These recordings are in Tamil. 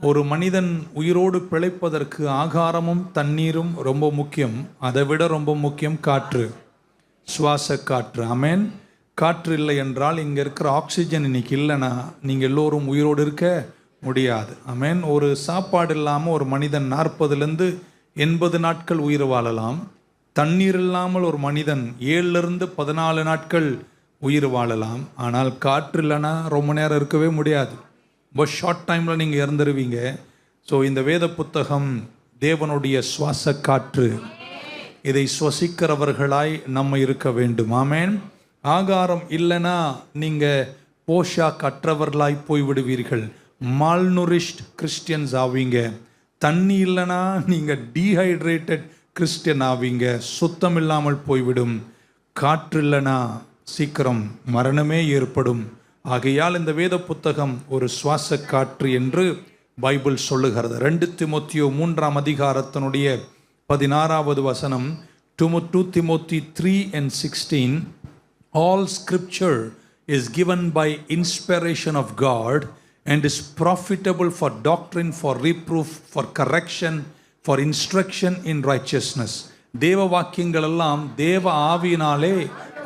ஒரு மனிதன் உயிரோடு பிழைப்பதற்கு ஆகாரமும் தண்ணீரும் ரொம்ப முக்கியம். அதை விட ரொம்ப முக்கியம் காற்று. சுவாச காற்று. அமேன் காற்று இல்லை என்றால் இங்கே இருக்கிற ஆக்சிஜன் இன்னைக்கு இல்லைன்னா நீங்கள் எல்லோரும் உயிரோடு இருக்க முடியாது. அமேன் ஒரு சாப்பாடு இல்லாமல் ஒரு மனிதன் நாற்பதுலேருந்து எண்பது நாட்கள் உயிர் வாழலாம். தண்ணீர் இல்லாமல் ஒரு மனிதன் ஏழுலேருந்து பதினாலு நாட்கள் உயிர் வாழலாம். ஆனால் காற்று இல்லைன்னா ரொம்ப நேரம் இருக்கவே முடியாது. ரொம்ப ஷார்ட் டைமில் நீங்கள் இறந்துருவீங்க. ஸோ இந்த வேத புத்தகம் தேவனுடைய சுவாச காற்று இதை சுவசிக்கிறவர்களாய் நம்ம இருக்க வேண்டும். ஆமேன். ஆகாரம் இல்லைன்னா நீங்கள் போஷா கற்றவர்களாய் போய்விடுவீர்கள். மால்நுரிஷ்ட் கிறிஸ்டியன்ஸ் ஆவீங்க. தண்ணி இல்லைன்னா நீங்கள் டீஹைட்ரேட்டட் கிறிஸ்டியன் ஆவீங்க. சுத்தம் இல்லாமல் போய்விடும். காற்று இல்லைன்னா சீக்கிரம் மரணமே ஏற்படும். ஆகையால் இந்த வேத புத்தகம் ஒரு சுவாச காற்று என்று பைபிள் சொல்லுகிறது ரெண்டு திமுத்தியோ மூன்றாம் அதிகாரத்தினுடைய பதினாறாவது வசனம் டுமு two Timothy three and sixteen all scripture is given by inspiration of God and is profitable for doctrine, for reproof, for correction, for instruction in righteousness. தேவ வாக்கியங்கள் எல்லாம் தேவ ஆவியினாலே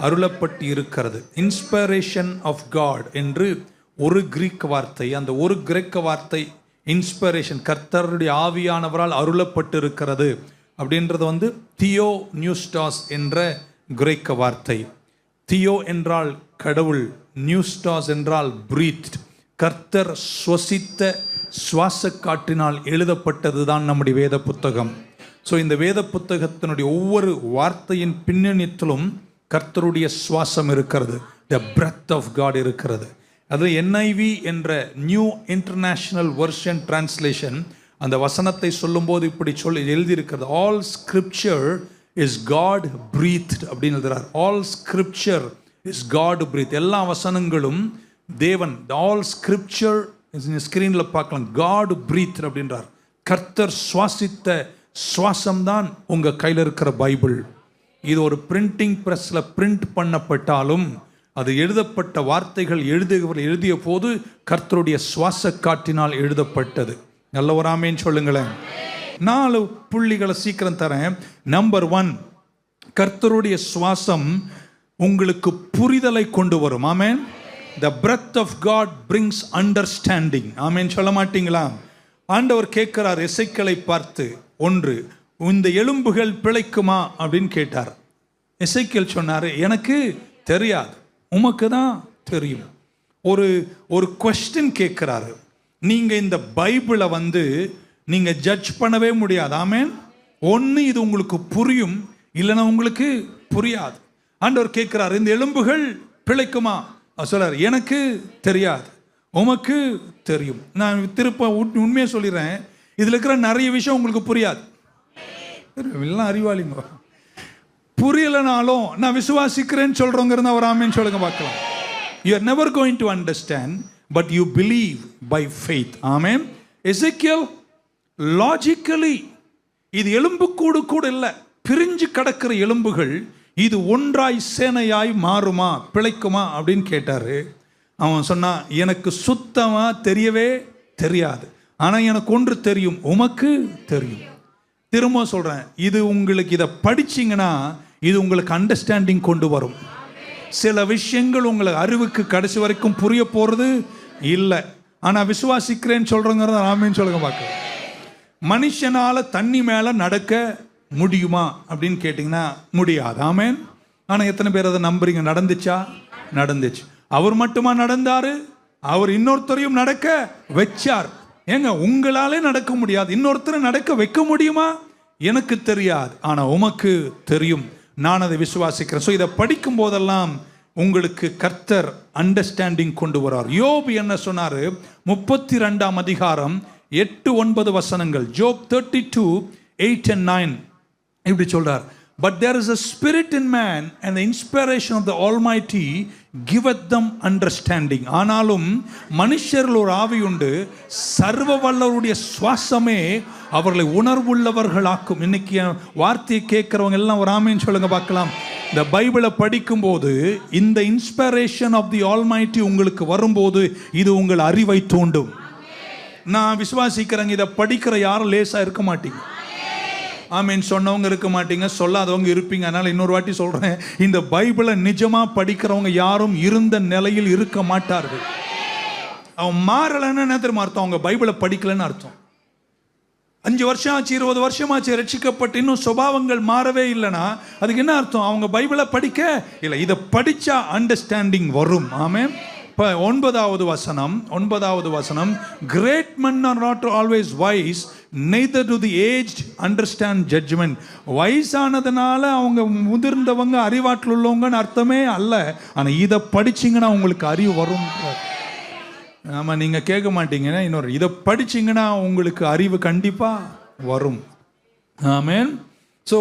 அருளப்பட்டு இருக்கிறது இன்ஸ்பிரேஷன் ஆஃப் காட் என்று ஒரு கிரீக் வார்த்தை அந்த ஒரு கிரேக்க வார்த்தை இன்ஸ்பிரேஷன் கர்த்தருடைய ஆவியானவரால் அருளப்பட்டு இருக்கிறது அப்படின்றது வந்து தியோ நியூஸ்டாஸ் என்ற கிரேக்க வார்த்தை. தியோ என்றால் கடவுள் நியூஸ்டாஸ் என்றால் பிரீத் கர்த்தர் சுவசித்த சுவாச காற்றினால் எழுதப்பட்டது தான் நம்முடைய வேத புத்தகம் ஸோ இந்த வேத புத்தகத்தினுடைய ஒவ்வொரு வார்த்தையின் பின்னணித்திலும் கர்த்தருடைய சுவாசம் இருக்கிறது. த பிரத் ஆஃப் காட் இருக்கிறது. அது என்ஐவி என்ற நியூ இன்டர்நேஷனல் வெர்ஷன் டிரான்ஸ்லேஷன் அந்த வசனத்தை சொல்லும்போது இப்படி சொல்லி எழுதியிருக்கிறது. All scripture is God breath அப்படின்னு எழுதுறார். All scripture is God breath எல்லா வசனங்களும் தேவன் ஆல் ஸ்கிரிப்சர் ஸ்க்ரீனில் பார்க்கலாம். காட் பிரீத் அப்படின்றார். கர்த்தர் சுவாசித்த சுவாசம்தான் உங்கள் கையில் இருக்கிற பைபிள். இது ஒரு பிரிண்டிங் ப்ரெஸ்ஸில் பிரிண்ட் பண்ணப்பட்டாலும் அது எழுதப்பட்ட வார்த்தைகள் எழுதுகிறவர் எழுதிய போது கர்த்தருடைய சுவாச காற்றினால் எழுதப்பட்டது. நல்ல ஒரு சொல்லுங்களேன். நாலு புள்ளிகளை சீக்கிரம் தரேன். நம்பர் ஒன் கர்த்தருடைய சுவாசம் உங்களுக்கு புரிதலை கொண்டு வரும். ஆமேன். The breath of God brings understanding ஆமேன் சொல்ல மாட்டீங்களா? ஆண்டவர் கேட்கிறார் இசைக்களை பார்த்து. ஒன்று இந்த எலும்புகள் பிழைக்குமா அப்படின்னு கேட்டார். இசைக்கல் சொன்னார் எனக்கு தெரியாது. உமக்கு தான் தெரியும். ஒரு ஒரு கொஸ்டின் கேட்குறாரு. நீங்கள் இந்த பைபிளை வந்து நீங்கள் ஜட்ஜ் பண்ணவே முடியாது. ஆமேன். ஒன்று இது உங்களுக்கு புரியும் இல்லைன்னா உங்களுக்கு புரியாது. ஆண்டவர் கேட்குறாரு இந்த எலும்புகள் பிழைக்குமா? சொல்கிறார் எனக்கு தெரியாது. உமக்கு தெரியும். நான் திருப்ப உண்- உண்மையை சொல்லிடுறேன். இதில் இருக்கிற நிறைய விஷயம் உங்களுக்கு புரியாது. எல்லாம் அறிவாளிங்க. புரியலனாலும் நான் விசுவாசிக்கிறேன்னு சொல்கிறோங்கிறத அவர் ஆமேன்னு சொல்லுங்க பார்க்கலாம். You are never going to understand but you believe by faith amen. Ezekiel logically இது எலும்புக்கூடு கூட இல்லை பிரிஞ்சு கிடக்கிற எலும்புகள் இது ஒன்றாய் சேனையாய் மாறுமா பிழைக்குமா அப்படின்னு கேட்டார். அவன் சொன்னான் எனக்கு சுத்தமாக தெரியவே தெரியாது. ஆனால் எனக்கு ஒன்று தெரியும் உமக்கு தெரியும். திரும்ப சொல்கிறேன் இது உங்களுக்கு இதை படிச்சிங்கன்னா இது உங்களுக்கு அண்டர்ஸ்டாண்டிங் கொண்டு வரும். சில விஷயங்கள் உங்களுக்கு அறிவுக்கு கடைசி வரைக்கும் புரிய போகிறது இல்லை. ஆனால் விசுவாசிக்கிறேன்னு சொல்கிறோங்கிறத ஆமேன்னு சொல்லுங்க பார்க்க. மனுஷனால தண்ணி மேலே நடக்க முடியுமா அப்படின்னு கேட்டிங்கன்னா முடியாது. ஆமேன். ஆனால் எத்தனை பேர் அதை நம்புறீங்க? நடந்துச்சா? நடந்துச்சு. அவர் மட்டுமா நடந்தார்? அவர் இன்னொருத்தரையும் நடக்க வச்சார். ஏங்க உங்களாலே நடக்க முடியாது. இன்னொருத்தரை நடக்க வைக்க முடியுமா? எனக்கு தெரியாது ஆனால் உமக்கு தெரியும். நான் அதை விசுவாசிக்கிறேன். ஸோ இதை படிக்கும் போதெல்லாம் உங்களுக்கு கர்த்தர் அண்டர்ஸ்டாண்டிங் கொண்டு வரார். யோபு என்ன சொன்னார்? முப்பத்தி ரெண்டாம் அதிகாரம் எட்டு ஒன்பது வசனங்கள். Job thirty two eight and nine இப்படி சொல்கிறார் but there is a spirit in man and the inspiration of the Almighty giveth them understanding ஆனாலும் மனுஷர்கள் ஒரு ஆவி உண்டு. சர்வ வல்லவருடைய சுவாசமே அவர்களை உணர்வுள்ளவர்களாக்கும். இன்னைக்கு வார்த்தையை கேட்குறவங்க எல்லாம் ஒரு ஆமைன்னு சொல்லுங்க பார்க்கலாம். இந்த பைபிளை படிக்கும்போது இந்த இன்ஸ்பிரேஷன் ஆஃப் தி ஆல்மைட்டி உங்களுக்கு வரும்போது இது உங்கள் அறிவை தூண்டும். நான் விசுவாசிக்கிறேங்க இதை படிக்கிற யாரும் லேசாக இருக்க மாட்டீங்க. ஆமீன் சொன்னவங்க இருக்க மாட்டீங்க சொல்லாதவங்க இருப்பீங்க. அதனால் இன்னொரு வாட்டி சொல்கிறேன் இந்த பைபிளை நிஜமாக படிக்கிறவங்க யாரும் இருந்த நிலையில் இருக்க மாட்டார்கள். அவன் மாறலைன்னு என்ன தெரியுமா அர்த்தம்? அவங்க பைபிளை படிக்கலைன்னு அர்த்தம். அஞ்சு வருஷம் ஆச்சு இருபது வருஷம் ஆச்சு ரட்சிக்கப்பட்டு இன்னும் சுபாவங்கள் மாறவே இல்லைன்னா அதுக்கு என்ன அர்த்தம்? அவங்க பைபிளை படிக்க இல்லை இதை படித்தா அண்டர்ஸ்டாண்டிங் வரும். ஆமே இப்போ ஒன்பதாவது வசனம் ஒன்பதாவது வசனம் great men are not always wise neither to the age understand judgment வயசானதுனால அவங்க முதிர்ந்தவங்க அறிவாற்றல் உள்ளவங்கன்னு அர்த்தமே அல்ல. ஆனால் இதை படிச்சிங்கன்னா உங்களுக்கு அறிவு வரும். ஆமாம் நீங்கள் கேட்க மாட்டீங்கன்னா இன்னொரு இதை படிச்சிங்கன்னா உங்களுக்கு அறிவு கண்டிப்பாக வரும். ஆமேன் ஸோ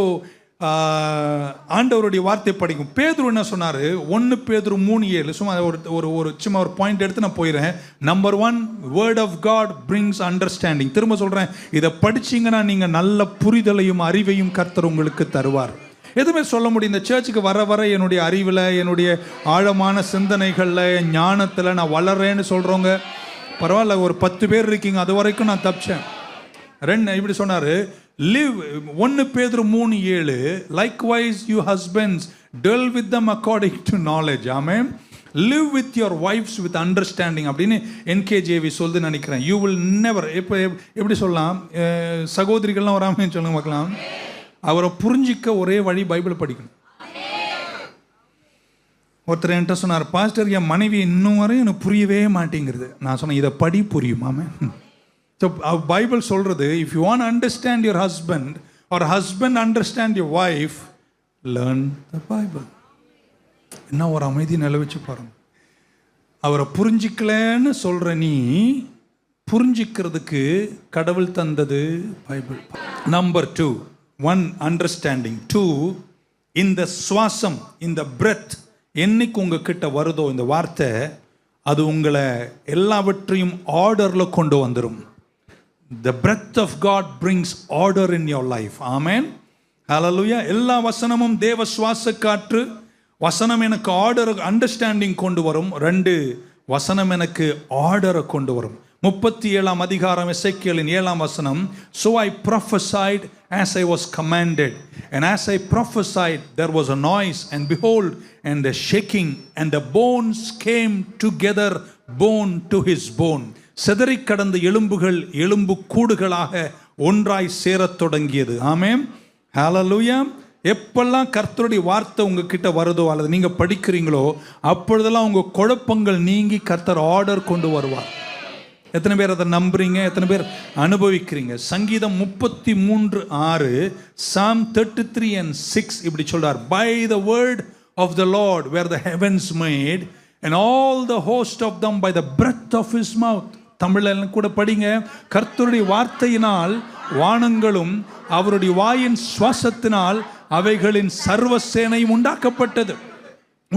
ஆண்டவருடைய வார்த்தை படிக்கும். பேதுரு என்ன சொன்னார்? ஒன்று பேதுரு மூணு ஏழு. சும்மா ஒரு ஒரு ஒரு சும்மா ஒரு பாயிண்ட் எடுத்து நான் போயிடுறேன். Number one word of God brings understanding திரும்ப சொல்கிறேன் இதை படிச்சீங்கன்னா நீங்கள் நல்ல புரிதலையும் அறிவையும் கர்த்தர் உங்களுக்கு தருவார். எதுவுமே சொல்ல முடியும். இந்த சர்ச்சுக்கு வர வர என்னுடைய அறிவில் என்னுடைய ஆழமான சிந்தனைகளில் ஞானத்தில் நான் வளர்றேன்னு சொல்கிறவங்க பரவாயில்ல ஒரு பத்து பேர் இருக்கீங்க. அது வரைக்கும் நான் தப்பிச்சேன். ரெண்டு இப்படி சொன்னார். லிவ் ஒன்று பேதர் மூணு ஏழு likewise you husbands dwell with them according to knowledge ஆமே live with your wives with understanding அப்படின்னு என்கேஜேவி சொல்லுது நினைக்கிறேன். யூ வில் நெவர் இப்போ எப்படி சொல்லலாம்? சகோதரிகள்லாம் வராமல் சொல்லுங்க பார்க்கலாம்? அவரை புரிஞ்சிக்க ஒரே வழி பைபிள் படிக்கணும். ஒருத்தர் என்கிட்ட சொன்னார் பாஸ்டர் என் மனைவி இன்னும் வரையும் எனக்கு புரியவே மாட்டேங்கிறது. நான் சொன்னேன் இதை படி புரியுமாமே பைபிள் சொல்கிறது if you want understand your husband or husband understand your wife learn the Bible என்ன ஒரு அமைதி நிலவிச்சு பாருங்க. அவரை புரிஞ்சிக்கலன்னு சொல்கிற நீ புரிஞ்சிக்கிறதுக்கு கடவுள் தந்தது Bible number two one understanding two இந்த சுவாசம் இந்த பிரெத் என்னைக்கு உங்ககிட்ட வருதோ இந்த வார்த்தை அது உங்களை எல்லாவற்றையும் ஆர்டரில் கொண்டு வந்துடும் the breath of God brings order in your life ஆமேன் ஹalleluya எல்லா வசனமும் தேவ சுவாச காற்று வசனம் எனக்கு ஆர்டர் அண்டர்ஸ்டாண்டிங் கொண்டு வரும் ரெண்டு வசனம் எனக்கு ஆர்டரை கொண்டு வரும் முப்பத்தி ஏழாம் அதிகாரம் எசைக்கியலின் ஏழாம் வசனம் so i prophesied as i was commanded and as i prophesied there was a noise and behold and a shaking and the bones came together bone to his bone சிதறிக் கடந்த எலும்புகள் எலும்பு கூடுகளாக ஒன்றாய் சேரத் தொடங்கியது. ஆமேம் ஹalleluya எப்பெல்லாம் கர்த்தருடைய வார்த்தை உங்ககிட்ட வருதோ அல்லது நீங்கள் படிக்கிறீங்களோ அப்பொழுதெல்லாம் உங்கள் குழப்பங்கள் நீங்கி கர்த்தர் ஆர்டர் கொண்டு வருவார். எத்தனை பேர் அதை நம்புறீங்க? எத்தனை பேர் அனுபவிக்கிறீங்க? சங்கீதம் முப்பத்தி மூன்று ஆறு Psalm thirty three and six இப்படி சொல்றார். By the word of the lord were the heavens made and all the host of them by the breath of his mouth தமிழில் கூட படிங்க. கர்த்தருடைய வார்த்தையினால் வானங்களும் அவருடைய வாயின் சுவாசத்தினால் அவைகளின் சர்வ சேனையும் உண்டாக்கப்பட்டது.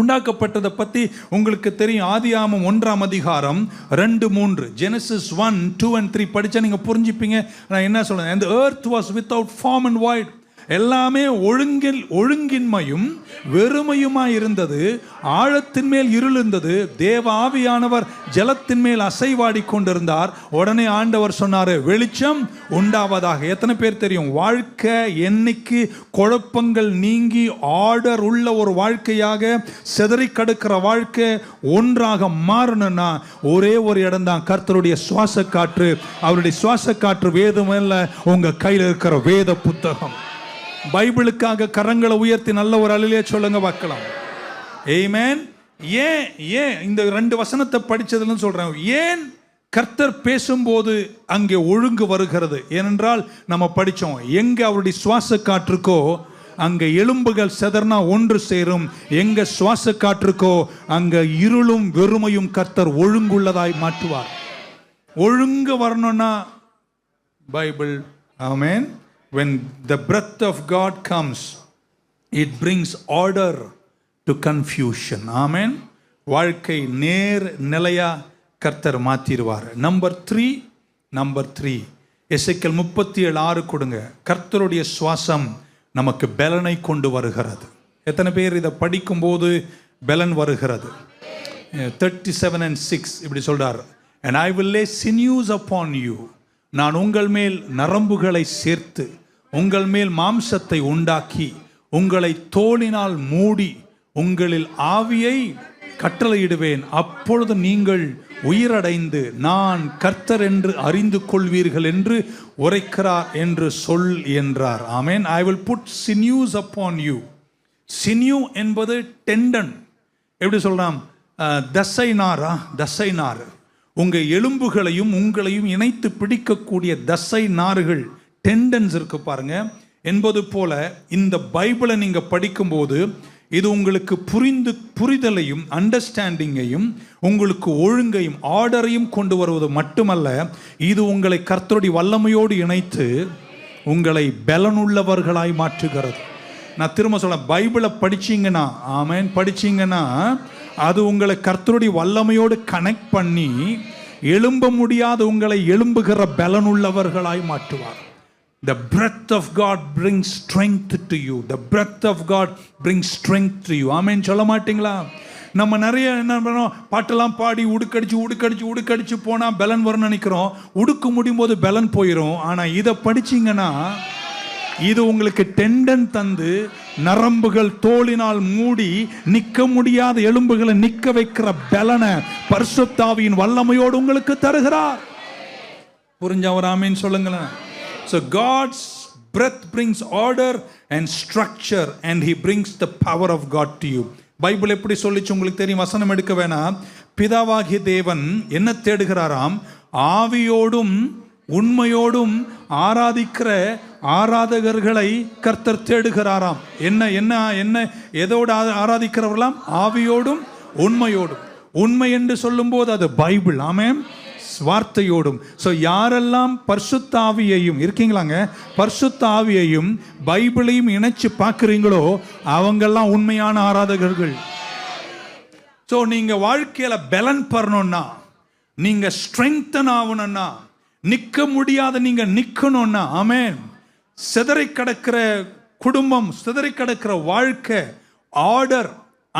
உண்டாக்கப்பட்டதை பற்றி உங்களுக்கு தெரியும். ஆதியாமம் ஒன்றாம் அதிகாரம் ரெண்டு மூன்று. Genesis one two and three படித்தா நீங்கள் புரிஞ்சுப்பீங்க. நான் என்ன சொல்கிறேன் அந்த earth was without form and void எல்லாமே ஒழுங்கில் ஒழுங்கின்மையும் வெறுமையுமாய் இருந்தது. ஆழத்தின் மேல் இருள் இருந்தது தேவ ஆவியானவர் ஜலத்தின் மேல் அசைவாடி கொண்டிருந்தார். உடனே ஆண்டவர் சொன்னார் வெளிச்சம் உண்டாவதாக. எத்தனை பேர் தெரியும்? வாழ்க்கை என்னைக்கு குழப்பங்கள் நீங்கி ஆர்டர் உள்ள ஒரு வாழ்க்கையாக செதறி கடுக்கிற வாழ்க்கை ஒன்றாக மாறணும்னா ஒரே ஒரு இடம் தான் கர்த்தருடைய சுவாச காற்று அவருடைய சுவாச காற்று வேதம் உங்கள் உங்க கையில் இருக்கிற வேத புத்தகம். பைபிளுக்காக கரங்களை உயர்த்தி நல்ல ஒரு அழிலே சொல்லுங்க பார்க்கலாம். ஏமேன் ஏன் ஏன் இந்த ரெண்டு வசனத்தை படித்ததுன்னு சொல்கிறேன் ஏன் கர்த்தர் பேசும்போது அங்கே ஒழுங்கு வருகிறது? ஏனென்றால் நம்ம படித்தோம் எங்கே அவருடைய சுவாச காற்றுக்கோ அங்கே எலும்புகள் செதர்னா ஒன்று சேரும். எங்கே சுவாச காற்றுக்கோ அங்கே இருளும் வெறுமையும் கர்த்தர் ஒழுங்குள்ளதாய் மாற்றுவார். ஒழுங்கு வரணும்னா பைபிள். ஆமேன் when the breath of god comes it brings order to confusion ஆமேன் வாழ்க்கை நேர் நிலையா கர்த்தர் மாத்திடுவார். Number three number three Ezekiel முப்பத்தி ஏழு ஆறு கொடுங்க. கர்த்தருடைய சுவாசம் நமக்கு பலனை கொண்டு வருகிறது. எத்தனை பேர் இதை படிக்கும்போது பலன் வருகிறது? தேர்ட்டி செவன் அண்ட் சிக்ஸ் இப்படி சொல்றார். And I will lay upon you நான் உங்கள் மேல் நரம்புகளை சேர்த்து உங்கள் மேல் மாம்சத்தை உண்டாக்கி உங்களை தோளினால் மூடி உங்களில் ஆவியை கட்டளையிடுவேன். அப்பொழுது நீங்கள் உயிரடைந்து நான் கர்த்தர் என்று அறிந்து கொள்வீர்கள் என்று உரைக்கிறார் என்று சொல் என்றார். ஆமேன் I will put sinews upon you sinew என்பது டெண்டன் எப்படி சொல்கிறான் தசை நாரா தசை நார் உங்கள் எலும்புகளையும் உங்களையும் இணைத்து பிடிக்கக்கூடிய தசை நார்கள் டெண்டன்ஸ் இருக்கு பாருங்க. என்பது போல இந்த பைபிளை நீங்க படிக்கும்போது இது உங்களுக்கு புரிந்து புரிதலையும் அண்டர்ஸ்டாண்டிங்கையும் உங்களுக்கு ஒழுங்கையும் ஆர்டரையும் கொண்டு வருவது மட்டுமல்ல இது உங்களை கர்த்தருடைய வல்லமையோடு இணைத்து உங்களை பலனுள்ளவர்களாய் மாற்றுகிறது. நான் திரும்ப சொல்ல பைபிளை படிச்சீங்கன்னா ஆமேன் படிச்சீங்கன்னா அது உங்களை கர்த்தருடைய வல்லமையோடு கனெக்ட் பண்ணி எழும்ப முடியாத உங்களை எழும்புகிற பலனுள்ளவர்களாய் மாற்றுவார். The breath of God brings strength to you. The breath of God brings strength to you. ஆமென் சொல்ல மாட்டீங்களா? நம்ம நிறைய என்ன பண்ணோம் பாட்டெல்லாம் பாடி உடுக்கடிச்சு உடுக்கடிச்சு உடுக்கடிச்சு போனால் பலன் வரும்னு நினைக்கிறோம். உடுக்க முடியும் போது பலன் போயிடும் ஆனால் இதை படிச்சிங்கன்னா இது உங்களுக்கு டெண்டன் தந்து நரம்புகள் தோளினால் மூடி நிற்க முடியாத எலும்புகளை நிற்க வைக்கிற பலனை பரிசுத்தாவியின் வல்லமையோடு உங்களுக்கு தருகிறார். புரிஞ்ச ஒரு ஆமீன் சொல்லுங்களேன். So God's breath brings order and structure and he brings the power of God to you. Bible எப்படி சொல்லிச்சு உங்களுக்கு தெரியும்? வசனம் எடுக்க வேணாம். பிதாவாகிய தேவன் என்ன தேடுகிறாராம்? ஆவியோடும் உண்மையோடும் ஆராதிக்கிற ஆராதகர்களை கர்த்தர் தேடுகிறாராம். என்ன என்ன என்ன எதோடு ஆராதிக்கிறவர்களாம்? ஆவியோடும் உண்மையோடும். உண்மை என்று சொல்லும்போது அது பைபிள். ஆமே வார்த்தையோடும். ஸோ யாரெல்லாம் பர்சுத்தாவியையும் இருக்கீங்களாங்க? பர்சுத்தாவியையும் பைபிளையும் இணைச்சு பார்க்குறீங்களோ அவங்கெல்லாம் உண்மையான ஆராதகர்கள். ஸோ நீங்கள் வாழ்க்கையில் பலன் பெறணும்னா நீங்கள் ஸ்ட்ரெங்தன் ஆகணும்னா நிற்க முடியாத நீங்கள் நிற்கணும்னா ஆமேன். சிதறை கிடக்கிற குடும்பம் சிதறை கிடக்கிற வாழ்க்கை ஆர்டர்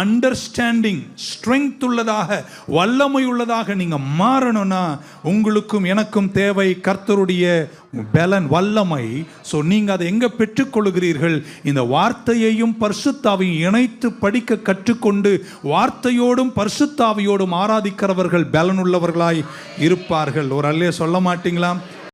அண்டர்ஸ்டாண்டிங் ஸ்ட்ரெங்க் உள்ளதாக வல்லமை உள்ளதாக நீங்கள் மாறணும்னா உங்களுக்கும் எனக்கும் தேவை கர்த்தருடைய பலன் வல்லமை. ஸோ நீங்கள் அதை எங்கே பெற்றுக்கொள்கிறீர்கள்? இந்த வார்த்தையையும் பர்சுத்தாவையும் இணைத்து படிக்க கற்றுக்கொண்டு வார்த்தையோடும் பர்சுத்தாவையோடும் ஆராதிக்கிறவர்கள் பலனுள்ளவர்களாய் இருப்பார்கள். ஒரு அல்லே சொல்ல மாட்டீங்களா?